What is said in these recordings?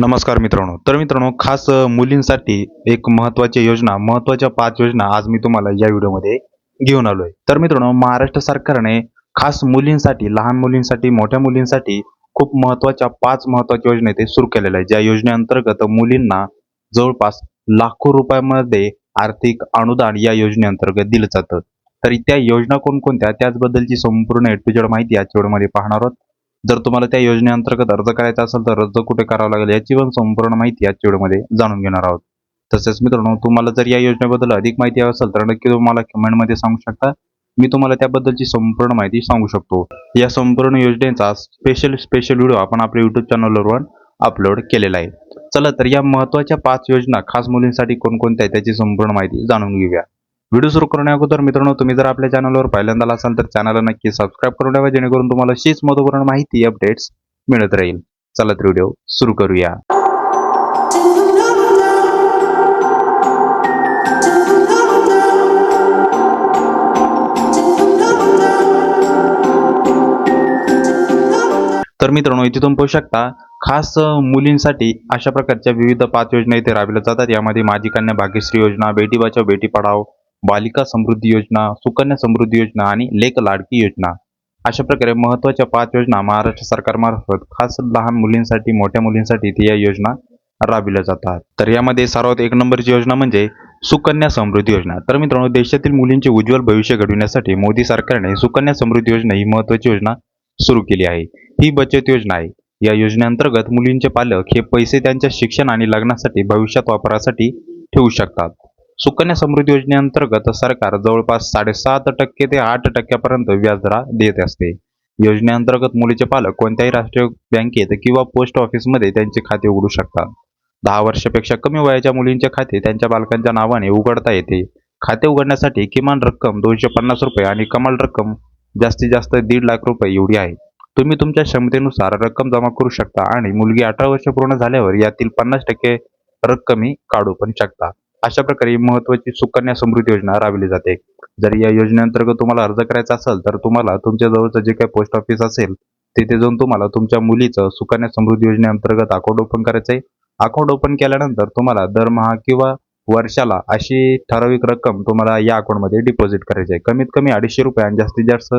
नमस्कार मित्रांनो. तर मित्रांनो खास मुलींसाठी एक महत्त्वाची योजना महत्त्वाच्या पाच योजना आज मी तुम्हाला या व्हिडिओमध्ये घेऊन आलोय. तर मित्रांनो महाराष्ट्र सरकारने खास मुलींसाठी लहान मुलींसाठी मोठ्या मुलींसाठी खूप महत्त्वाच्या पाच महत्त्वाच्या योजना ते सुरू केलेल्या आहेत. ज्या योजनेअंतर्गत मुलींना जवळपास लाखो रुपयामध्ये आर्थिक अनुदान या योजनेअंतर्गत दिलं जातं. तर त्या योजना कोणकोणत्या? त्याचबद्दलची संपूर्ण एड टू जेड माहिती याच्या व्हिडिओमध्ये पाहणार आहोत. जर तुम्हाला त्या योजनेअंतर्गत अर्ज करायचा असेल तर अर्ज कुठे करावा लागेल याची पण संपूर्ण माहिती याच्या व्हिडिओमध्ये जाणून घेणार आहोत. तसेच मित्रांनो तुम्हाला जर या योजनेबद्दल अधिक माहिती हवी असेल तर नक्की तुम्हाला कमेंटमध्ये सांगू शकता. मी तुम्हाला त्याबद्दलची संपूर्ण माहिती सांगू शकतो. या संपूर्ण योजनेचा स्पेशल स्पेशल व्हिडिओ आपण आपल्या युट्यूब चॅनलवर अपलोड केलेला आहे. चला तर या महत्त्वाच्या पाच योजना खास मुलींसाठी कोणकोणत्या आहेत त्याची संपूर्ण माहिती जाणून घेऊया. व्हिडिओ सुरू करण्या अगोदर मित्रांनो तुम्ही जर आपल्या चॅनलवर पहिल्यांदा असाल तर चॅनलला नक्की सबस्क्राईब करून ठेवा जेणेकरून तुम्हाला शीच महत्त्वपूर्ण माहिती अपडेट्स मिळत राहील. चला तर व्हिडिओ सुरू करूया. तर मित्रांनो इथे तुम्ही पाहू शकता खास मुलींसाठी अशा प्रकारच्या विविध पाच योजना इथे राबविल्या जातात. यामध्ये माझी कन्या भाग्यश्री योजना बेटी बचाव बेटी पढाव बालिका समृद्धी योजना सुकन्या समृद्धी योजना आणि लेख लाडकी योजना अशा प्रकारे महत्त्वाच्या पाच योजना महाराष्ट्र सरकारमार्फत खास लहान मुलींसाठी मोठ्या मुलींसाठी या योजना राबविल्या जातात. तर यामध्ये सर्वात एक नंबरची योजना म्हणजे सुकन्या समृद्धी योजना. तर मित्रांनो देशातील मुलींचे उज्ज्वल भविष्य घडविण्यासाठी मोदी सरकारने सुकन्या समृद्धी योजना ही महत्त्वाची योजना सुरू केली आहे. ही बचत योजना आहे. या योजनेअंतर्गत मुलींचे पालक हे पैसे त्यांच्या शिक्षण आणि लग्नासाठी भविष्यात वापरासाठी ठेवू शकतात. सुकन्या समृद्धी योजनेअंतर्गत सरकार जवळपास साडेसात टक्के ते आठ टक्क्यापर्यंत व्याजदरा देत असते. योजनेअंतर्गत मुलीचे पालक कोणत्याही राष्ट्रीय बँकेत किंवा पोस्ट ऑफिसमध्ये त्यांचे खाते उघडू शकतात. दहा वर्षापेक्षा कमी वयाच्या मुलींचे खाते त्यांच्या पालकांच्या नावाने उघडता येते. खाते उघडण्यासाठी किमान रक्कम दोनशे पन्नास रुपये आणि कमाल रक्कम जास्तीत जास्त दीड लाख रुपये एवढी आहे. तुम्ही तुमच्या क्षमतेनुसार रक्कम जमा करू शकता आणि मुलगी अठरा वर्ष पूर्ण झाल्यावर यातील पन्नास टक्के रक्कमही काढू पण शकता. अशा प्रकारे महत्वाची सुकन्या समृद्धी योजना राबविली जाते. जर या योजनेअंतर्गत तुम्हाला अर्ज करायचा असेल तर तुम्हाला तुमच्या जवळचं जे काही पोस्ट ऑफिस असेल तिथे जाऊन तुम्हाला तुमच्या मुलीचं सुकन्या समृद्धी योजनेअंतर्गत अकाउंट ओपन करायचं आहे अकाउंट ओपन केल्यानंतर तुम्हाला दरमहा किंवा वर्षाला अशी ठराविक रक्कम तुम्हाला या अकाउंटमध्ये डिपॉझिट करायची आहे कमीत कमी अडीचशे रुपये आणि जास्तीत जास्त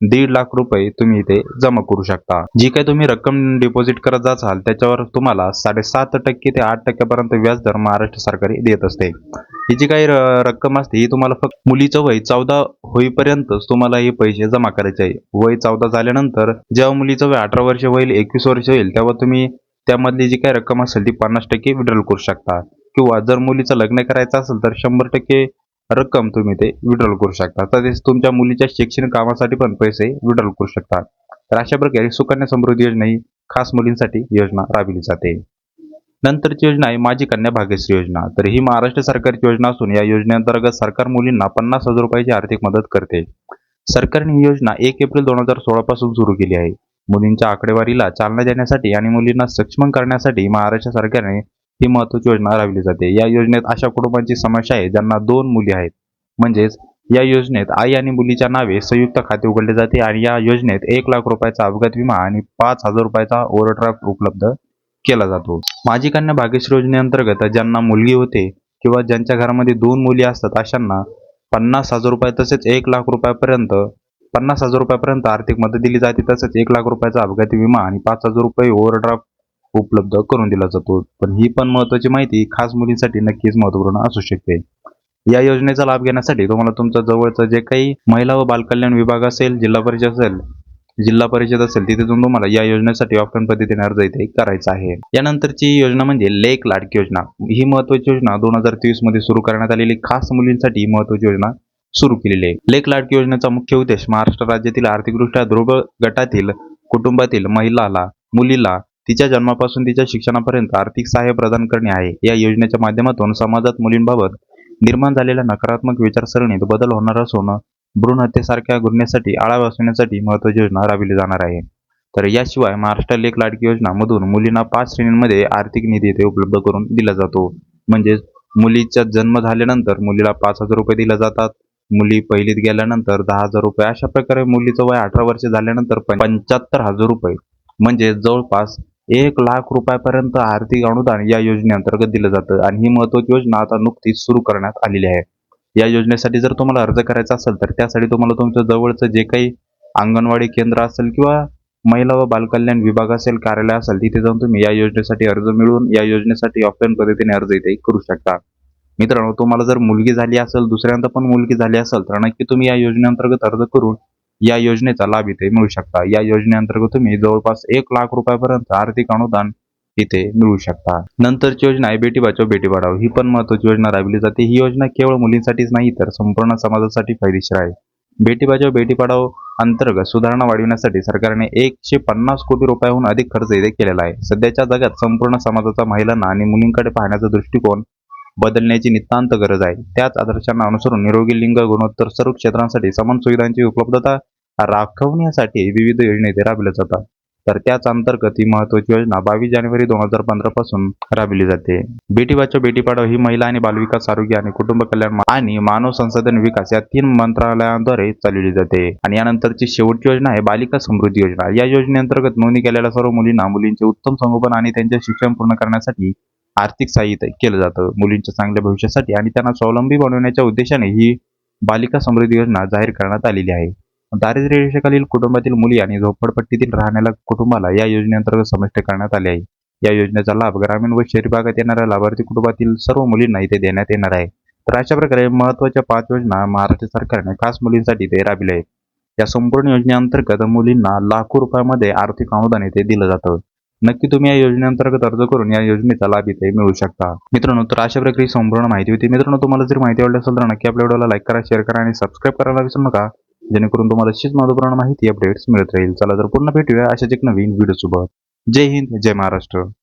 दीड लाख रुपये तुम्ही इथे जमा करू शकता. जी काही तुम्ही रक्कम डिपॉझिट करत जाचाल त्याच्यावर तुम्हाला साडेसात टक्के ते आठ टक्क्यापर्यंत व्याजदर महाराष्ट्र सरकार देत असते. ही जी काही रक्कम असते ही तुम्हाला फक्त मुलीचं वय चौदा होईपर्यंतच तुम्हाला हे पैसे जमा करायचे आहे. वय चौदा झाल्यानंतर जेव्हा मुलीचं वय अठरा वर्ष होईल एकवीस वर्ष होईल तेव्हा तुम्ही त्यामधली जी काही रक्कम असेल ती पन्नास टक्के विड्रॉल करू शकता. किंवा जर मुलीचं लग्न करायचं असेल तर शंभर टक्के रक्कम तुम्ही ते विड्रॉल करू शकता. तसेच तुमच्या मुलीच्या शैक्षणिक कामासाठी पण पैसे विड्रॉल करू शकता. तर अशा प्रकारे सुकन्या समृद्धी योजना ही खास मुलींसाठी योजना राबविली जाते. नंतरची योजना आहे माझी कन्या भाग्यश्री योजना. तर ही महाराष्ट्र सरकारची योजना असून या योजनेअंतर्गत सरकार मुलींना पन्नास हजार रुपयाची आर्थिक मदत करते. सरकारने ही योजना एक एप्रिल दोन हजार सोळा पासून सुरू केली आहे. मुलींच्या आकडेवारीला चालना देण्यासाठी आणि मुलींना सक्षम करण्यासाठी महाराष्ट्र सरकारने ही महत्वाची योजना राबविली जाते. या योजनेत अशा कुटुंबांची समस्या आहे ज्यांना दोन मुली आहेत. म्हणजेच या योजनेत आई आणि मुलीच्या नावे संयुक्त खाते उघडले जाते आणि या योजनेत एक लाख रुपयाचा अपघात विमा आणि पाच हजार रुपयाचा ओव्हरड्राफ्ट उपलब्ध केला जातो. माझी कन्या भाग्यश्री योजनेअंतर्गत ज्यांना मुलगी होते किंवा ज्यांच्या घरामध्ये दोन मुली असतात अशांना पन्नास हजार रुपये तसेच एक लाख रुपयापर्यंत पन्नास हजार रुपयापर्यंत आर्थिक मदत दिली जाते. तसेच एक लाख रुपयाचा अपघाती विमा आणि पाच हजार रुपये ओव्हरड्राफ्ट उपलब्ध करून दिला जातो. पण ही पण महत्वाची माहिती खास मुलींसाठी नक्कीच महत्त्वपूर्ण असू शकते. या योजनेचा लाभ घेण्यासाठी तुम्हाला तुमच्या जवळचं जे काही महिला व बालकल्याण विभाग असेल जिल्हा परिषद असेल जिल्हा परिषद असेल तिथे जाऊन तुम्हाला या योजनेसाठी ऑफलाईन पद्धतीने अर्ज इथे करायचा आहे. यानंतरची योजना म्हणजे लेख लाडकी योजना. ही महत्वाची योजना दोन हजार तेवीसमध्ये सुरू करण्यात आलेली खास मुलींसाठी महत्वाची योजना सुरू केलेली आहे. लेख लाडकी योजनेचा मुख्य उद्देश महाराष्ट्र राज्यातील आर्थिकदृष्ट्या दुर्बळ गटातील कुटुंबातील महिलाला मुलीला तिच्या जन्मापासून तिच्या शिक्षणापर्यंत आर्थिक सहाय्य प्रदान करणे आहे. या योजनेच्या माध्यमातून समाजात मुलींबाबत निर्माण झालेल्या नकारात्मक विचारसरणीत बदल होणार असून भ्रूण हत्येसारख्या गुन्ह्यासाठी आळा बसवण्यासाठी महत्वाची योजना राबविली जाणार आहे. तर याशिवाय महाराष्ट्र लेख लाडकी योजना मधून मुलींना पाच श्रेणींमध्ये आर्थिक निधी इथे उपलब्ध करून दिला जातो. म्हणजेच मुलीचा जन्म झाल्यानंतर मुलीला पाच हजार रुपये दिले जातात. मुली पहिलीत गेल्यानंतर दहा हजार रुपये. अशा प्रकारे मुलीचं वय अठरा वर्ष झाल्यानंतर पंच्याहत्तर हजार रुपये. म्हणजे जवळपास एक लाख रुपयापर्यंत आर्थिक अनुदान या योजनेअंतर्गत दिलं जातं आणि ही महत्वाची योजना आता नुकतीच सुरू करण्यात आलेली आहे. या योजनेसाठी जर तुम्हाला अर्ज करायचा असेल तर त्यासाठी तुम्हाला तुमच्या जवळचं जे काही अंगणवाडी केंद्र असेल किंवा महिला व बालकल्याण विभाग असेल कार्यालय असेल तिथे जाऊन तुम्ही या योजनेसाठी अर्ज मिळवून या योजनेसाठी ऑफलाईन पद्धतीने अर्ज इथे करू शकता. मित्रांनो तुम्हाला जर मुलगी झाली असेल दुसऱ्यांदा पण मुलगी झाली असेल तर नक्की तुम्ही या योजनेअंतर्गत अर्ज करून या योजनेचा लाभ इथे मिळू शकता. या योजनेअंतर्गत तुम्ही जवळपास एक लाख रुपयापर्यंत आर्थिक अनुदान इथे मिळू शकता. नंतरची योजना आहे बेटी बचाव बेटी पढाव ही पण महत्वाची योजना राबवली जाते. ही योजना केवळ मुलींसाठीच नाही तर संपूर्ण समाजासाठी फायदेशीर आहे. बेटी बचाव बेटी पढाव अंतर्गत सुधारणा वाढविण्यासाठी सरकारने एकशे पन्नास कोटी रुपयाहून अधिक खर्च इथे केलेला आहे. सध्याच्या जगात संपूर्ण समाजाचा महिलांना आणि मुलींकडे पाहण्याचा दृष्टिकोन बदलण्याची नितांत गरज आहे. त्याच आदर्शांना अनुसरून निरोगी लिंग गुणोत्तर सर्व क्षेत्रांसाठी समान सुविधांची उपलब्धता राखवण्यासाठी विविध योजना इथे जातात. तर त्याच अंतर्गत ही महत्वाची योजना बावीस जानेवारी दोन हजार पंधरा पासून राबविली जाते. बेटी बचाव बेटी पढाओ ही महिला आणि बालविकास आरोग्य आणि कुटुंब कल्याण आणि मानव संसाधन विकास या तीन मंत्रालयांद्वारे चालवली जाते. आणि यानंतरची शेवटची योजना आहे बालिका समृद्धी योजना. या योजनेअंतर्गत नोंदणी केलेल्या सर्व मुलींना मुलींचे उत्तम संगोपन आणि त्यांचे शिक्षण पूर्ण करण्यासाठी आर्थिक सहाय्य केलं जातं मुलींच्या चांगल्या भविष्यासाठी आणि त्यांना स्वावलंबी बनवण्याच्या उद्देशाने ही बालिका समृद्धी योजना जाहीर करण्यात आलेली आहे. दारिद्र्य रेषेखालील कुटुंबातील मुली आणि झोपडपट्टीतील राहण्याला कुटुंबाला या योजनेअंतर्गत समाविष्ट करण्यात आले आहे. या योजनेचा लाभ ग्रामीण व शहरी भागात येणाऱ्या लाभार्थी कुटुंबातील सर्व मुलींना इथे देण्यात येणार आहे. तर अशा प्रकारे महत्त्वाच्या पाच योजना महाराष्ट्र सरकारने खास मुलींसाठी ते राबविल्या आहेत. या संपूर्ण योजनेअंतर्गत मुलींना लाखो रुपयामध्ये आर्थिक अनुदान इथे दिलं जातं. नक्की तुम्ही या योजनेअंतर्गत अर्ज करून या योजनेचा लाभ इथे मिळू शकता. मित्रांनो तर अशा प्रकारे संपूर्ण माहिती होती. मित्रांनो तुम्हाला जर माहिती आवडली असेल तर नक्की आपल्या व्हिडिओला लाईक करा शेअर करा आणि सबस्क्राईब करायला विसरू नका. जेणेकरून तुम्हाला अशीच महत्त्वपूर्ण माहिती अपडेट्स मिळत राहील. चला तर पुन्हा भेटूया अशाच एक नवीन व्हिडिओ सोबत. जय हिंद जय महाराष्ट्र.